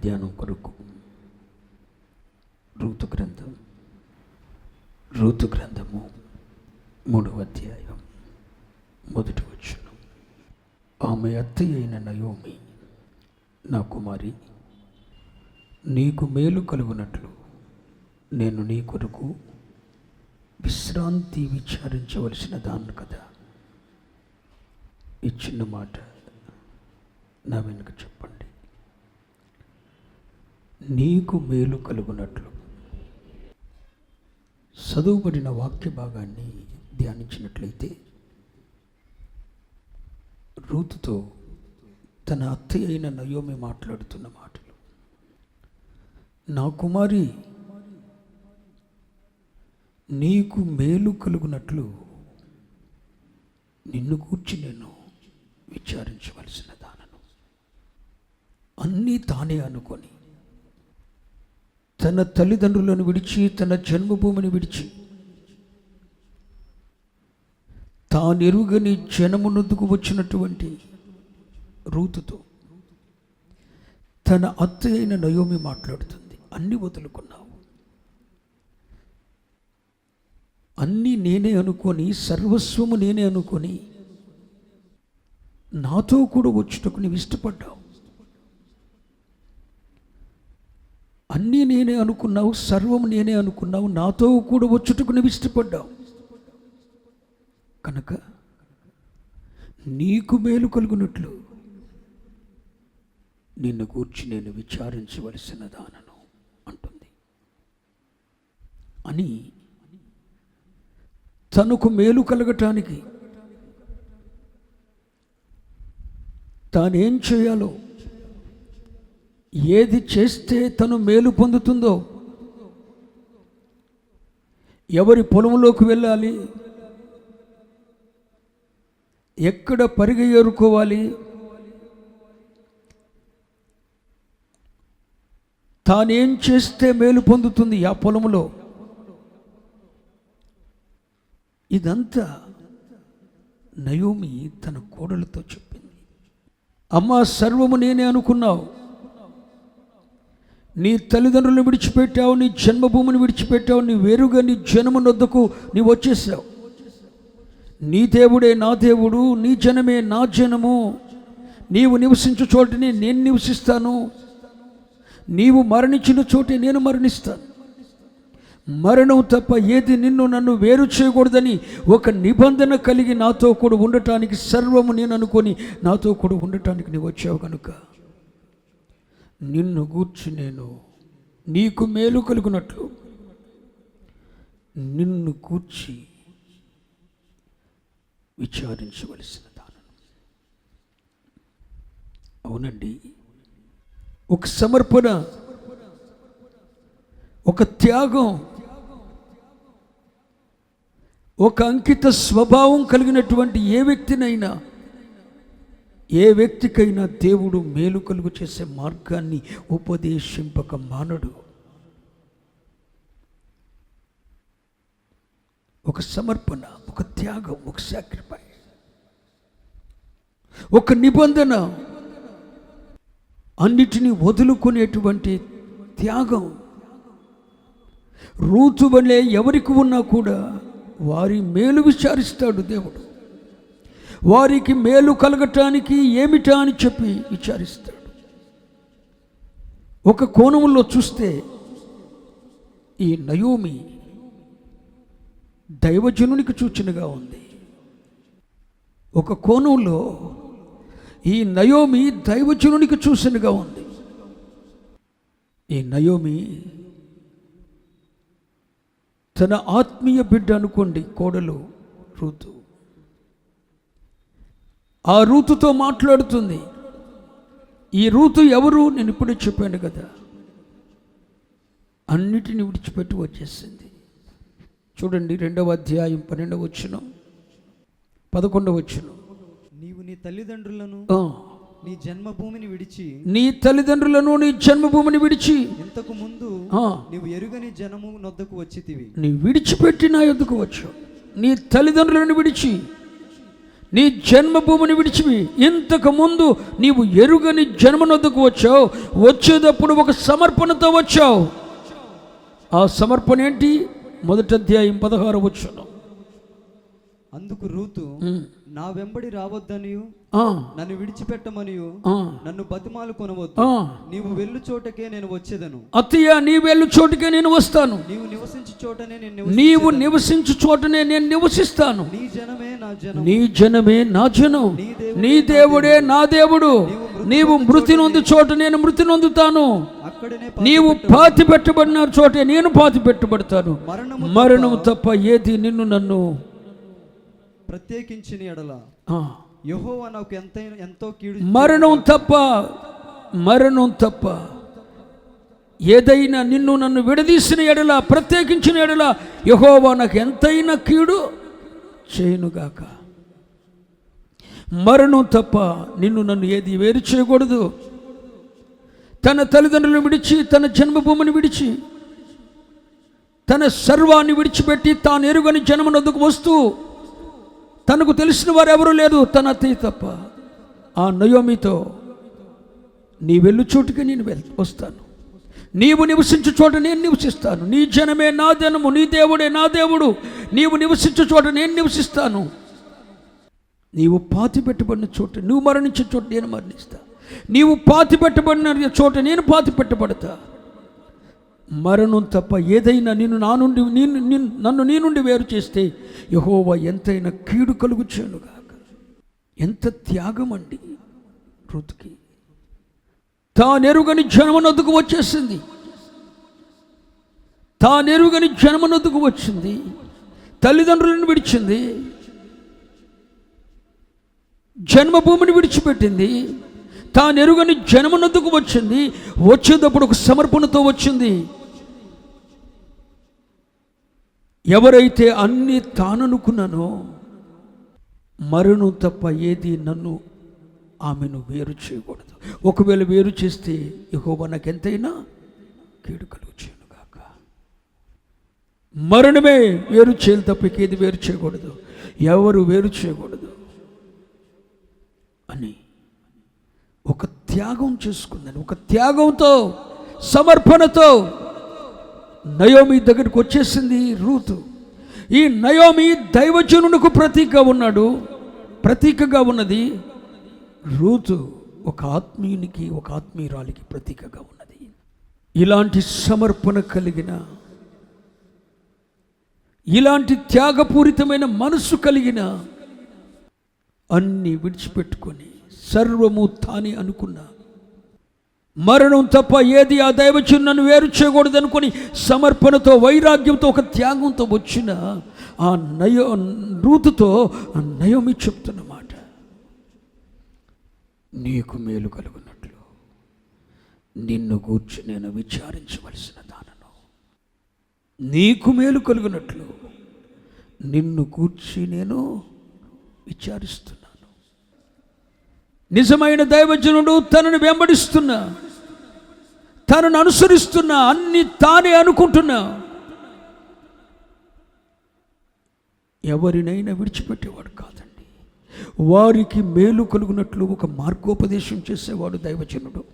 ధ్యానం కొరకు. ఋతు గ్రంథం. ఋతు గ్రంథము మూడవ అధ్యాయం. మొదటి వచ్చును ఆమె అత్తయ్య అయిన నయోమి నా కుమారి నీకు మేలు కలుగునట్లు నేను నీ కొరకు విశ్రాంతి విచారించవలసిన దాన్ని కదా. ఈ చిన్న మాట నా వెనుక చెప్పండి. నీకు మేలు కలుగునట్లు. చదువుబడిన వాక్య భాగాన్ని ధ్యానించినట్లయితే రూతుతో తన అత్తయ్య అయిన నయోమి మాట్లాడుతున్న మాటలు. నా కుమారి నీకు మేలు కలుగునట్లు నిన్ను కూర్చి నేను విచారించవలసిన దానను. అన్నీ తానే అనుకొని తన తల్లిదండ్రులను విడిచి తన జన్మభూమిని విడిచి తానెరుగని జనమునందుకు వచ్చినటువంటి రూతుతో తన అత్త అయిన నయోమి మాట్లాడుతుంది. అన్ని వదులుకున్నావు. అన్నీ నేనే అనుకొని సర్వస్వము నేనే అనుకొని నాతో కూడా వచ్చుటకు నీవు ఇష్టపడ్డావు. అన్నీ నేనే అనుకున్నావు సర్వం నేనే అనుకున్నావు నాతో కూడా వచ్చుటకు నువ్వు ఇష్టపడ్డావు. కనుక నీకు మేలు కలుగునట్లు నిన్ను గూర్చి నేను విచారించవలసిన దానను అంటుంది. అని తనకు మేలు కలగటానికి తానేం చేయాలో ఏది చేస్తే తను మేలు పొందుతుందో ఎవరి పొలంలోకి వెళ్ళాలి ఎక్కడ పరిగె ఏరుకోవాలి తానేం చేస్తే మేలు పొందుతుంది ఆ పొలంలో. ఇదంతా నయోమి తన కోడలతో చెప్పింది. అమ్మా సర్వము నేనే అనుకున్నావు. నీ తల్లిదండ్రులను విడిచిపెట్టావు నీ జన్మభూమిని విడిచిపెట్టావు నీ వేరుగా నీ జనమునొద్దకు నీవు వచ్చేసావు. నీ దేవుడే నా దేవుడు నీ జనమే నా జనము. నీవు నివసించు చోటని నేను నివసిస్తాను. నీవు మరణించిన చోటే నేను మరణిస్తాను. మరణం తప్ప ఏది నిన్ను నన్ను వేరు చేయకూడదని ఒక నిబంధన కలిగి నాతో కూడా ఉండటానికి సర్వము నేను అనుకొని నాతో కూడా ఉండటానికి నీవు వచ్చావు కనుక. నిన్ను గూర్చి నేను నీకు మేలు కలుగునట్లు. నిన్ను కూర్చి విచారించవలసిన దానను అవునండి. ఒక సమర్పణ ఒక త్యాగం ఒక అంకిత స్వభావం కలిగినటువంటి ఏ వ్యక్తినైనా ఏ వ్యక్తికైనా దేవుడు మేలు కలుగు చేసే మార్గాన్ని ఉపదేశింపక మానడు. ఒక సమర్పణ ఒక త్యాగం ఒక సాక్రిఫైస్ ఒక నిబంధన. అన్నిటినీ వదులుకునేటువంటి త్యాగం. రూతు వలె ఎవరికి ఉన్నా కూడా వారి మేలు విచారిస్తాడు దేవుడు. వారికి మేలు కలగటానికి ఏమిటా అని చెప్పి విచారిస్తాడు. ఒక కోణంలో చూస్తే ఈ నయోమి దైవజనునికి సూచనగా ఉంది. ఒక కోణంలో ఈ నయోమి దైవజనునికి సూచనగా ఉంది. ఈ నయోమి తన ఆత్మీయ బిడ్డ అనుకోండి కోడలు రుతు. ఆ రూతుతో మాట్లాడుతుంది. ఈ రూతు ఎవరు? నేను ఇప్పుడే చెప్పాను కదా. అన్నిటిని విడిచిపెట్టి వచ్చేసింది. చూడండి రెండవ అధ్యాయం పన్నెండవ వచ్చును పదకొండవ వచ్చును నీవు నీ తల్లిదండ్రులను నీ జన్మభూమిని విడిచి నీ తల్లిదండ్రులను నీ జన్మభూమిని విడిచి ఇంతకు ముందు నీవు ఎరుగని జనము నొద్దకు వచ్చితివి. నీ విడిచిపెట్టి నా యొద్దకు వచ్చు నీ తల్లిదండ్రులను విడిచి నీ జన్మభూమిని విడిచివి. ఇంతకుముందు నీవు ఎరుగని జన్మనొద్దకు వచ్చావు. వచ్చేటప్పుడు ఒక సమర్పణతో వచ్చావు. ఆ సమర్పణ ఏంటి? మొదటి అధ్యాయం పదహారు వచ్చాను అందుకు రూతు నా వెంబడి రావద్దనియు ఆ, నన్ను విడిచిపెట్టమనియు ఆ, నన్ను బతిమాలు కొనవద్దు. నీవు వెళ్ళు చోటకే నేను వచ్చేదను. అత్తయ్య నీ వెళ్ళు చోటుకే నేను వస్తాను. నీవు నివసించు చోటనే నేను నీవు. నివసించు చోటనే నేను నివసిస్తాను. నీ జనమే నా జనం. నీ జనమే నా జనం. నీ దేవుడే నా దేవుడు నీవు మృతి నొందు చోట నేను మృతి నొందుతాను. అక్కడనే నీవు పాతి పెట్టబడిన చోటే నేను పాతి పెట్టబడతాను. మరణం తప్ప ఏది నిన్ను నన్ను ప్రత్యేకించిన ఎడల ఆ, యెహోవా నాకు ఎంత ఎంతో కీడు మరణం తప్ప మరణం తప్ప ఏదైనా నిన్ను నన్ను విడదీసిన ఎడల ప్రత్యేకించిన ఎడల యహోవా నాకు ఎంతైనా కీడు చేయనుగాక మరణం తప్ప నిన్ను నన్ను ఏది వేరు చేయకూడదు. తన తల్లిదండ్రులను విడిచి తన జన్మభూమిని విడిచి తన సర్వాన్ని విడిచిపెట్టి తాను ఎరుగని జన్మనొద్దకు వస్తూ తనకు తెలిసిన వారు ఎవరూ లేదు తన అత్తయ్య తప్ప. ఆ నయోమితో నీ వెళ్ళు చోటుకి నేను వెళ్ వస్తాను. నీవు నివసించు చోట నేను నివసిస్తాను. నీ జనమే నా జనము నీ దేవుడే నా దేవుడు. నీవు నివసించు చోట నేను నివసిస్తాను. నీవు పాతి పెట్టబడిన చోట నువ్వు మరణించే చోట నేను మరణిస్తా. నీవు పాతి పెట్టబడిన చోట నేను పాతి పెట్టబడతా. మరణం తప్ప ఏదైనా నిన్ను నా నుండి నేను నిన్ను- నన్ను నీ నుండి వేరు చేస్తే యహోవా ఎంతైనా కీడు కలుగుచేనుగాక ఎంత త్యాగం అండి రుతుకి. తానెరుగని జన్మనొద్దుకు వచ్చేసింది. తానెరుగని జన్మనొద్దుకు వచ్చింది. తల్లిదండ్రులను విడిచింది. జన్మభూమిని విడిచిపెట్టింది. తానెరుగని జన్మనొద్దుకు వచ్చింది. వచ్చేటప్పుడు ఒక సమర్పణతో వచ్చింది. ఎవరైతే అన్ని తాననుకున్నానో మరణం తప్ప ఏది నన్ను ఆమెను వేరు చేయకూడదు. ఒకవేళ వేరు చేస్తే యెహోవా నాకు ఎంతైనా కీడు కలుగు కాక మరణమే వేరు చేయాలి తప్ప ఏది వేరు చేయకూడదు. ఎవరు వేరు చేయకూడదు అని ఒక త్యాగం చేసుకుందని. ఒక త్యాగంతో సమర్పణతో నయోమి దగ్గరికి వచ్చేసింది రూతు. ఈ నయోమి దైవజనునికి ప్రతీకగా ఉన్నాడు. ప్రతీకగా ఉన్నది రూతు. ఒక ఆత్మీయునికి ఒక ఆత్మీయురాలికి ప్రతీకగా ఉన్నది. ఇలాంటి సమర్పణ కలిగిన ఇలాంటి త్యాగపూరితమైన మనస్సు కలిగిన అన్నీ విడిచిపెట్టుకొని సర్వము తానే అనుకున్నా మరణం తప్ప ఏది ఆ దైవచు నన్ను వేరు చేయకూడదు అనుకుని సమర్పణతో వైరాగ్యంతో ఒక త్యాగంతో వచ్చిన ఆ నయో రూతుతో ఆ నయోమి చెప్తున్నమాట నీకు మేలు కలుగునట్లు. నిన్ను గూర్చి నేను విచారించవలసిన దానను. నీకు మేలు కలుగునట్లు. నిన్ను కూర్చి నేను విచారిస్తున్నాను. నిజమైన దైవజనుడు తనను వెంబడిస్తున్నా తనను అనుసరిస్తున్నా అన్ని తానే అనుకుంటున్నా. ఎవరినైనా విడిచిపెట్టేవాడు కాదండి. వారికి మేలు కలుగునట్లు ఒక మార్గోపదేశం చేసేవాడు దైవజనుడు.